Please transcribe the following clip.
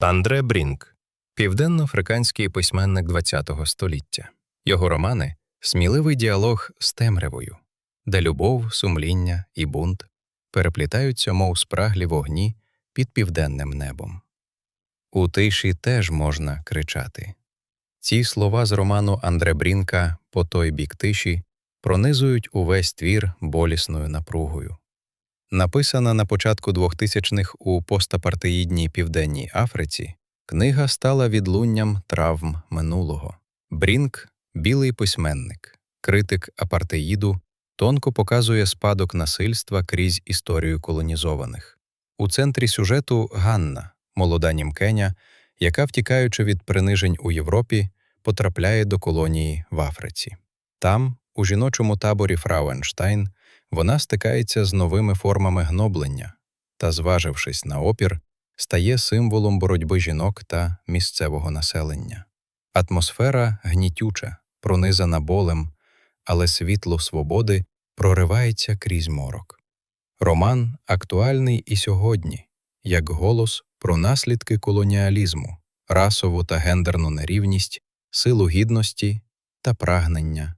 Андре Брінк південноафриканський письменник ХХ століття. Його романи сміливий діалог з темрявою, де любов, сумління і бунт переплітаються, мов спраглі вогні під південним небом. У тиші теж можна кричати. Ці слова з роману Андре Брінка По той бік тиші пронизують увесь твір болісною напругою. Написана на початку 2000-х у постапартеїдній Південній Африці, книга стала відлунням травм минулого. Брінк білий письменник, критик апартеїду, тонко показує спадок насильства крізь історію колонізованих. У центрі сюжету Ганна, молода німкеня, яка, втікаючи від принижень у Європі, потрапляє до колонії в Африці. Там, у жіночому таборі Фрауенштайн, вона стикається з новими формами гноблення та, зважившись на опір, стає символом боротьби жінок та місцевого населення. Атмосфера гнітюча, пронизана болем, але світло свободи проривається крізь морок. Роман актуальний і сьогодні, як голос про наслідки колоніалізму, расову та гендерну нерівність, силу гідності та прагнення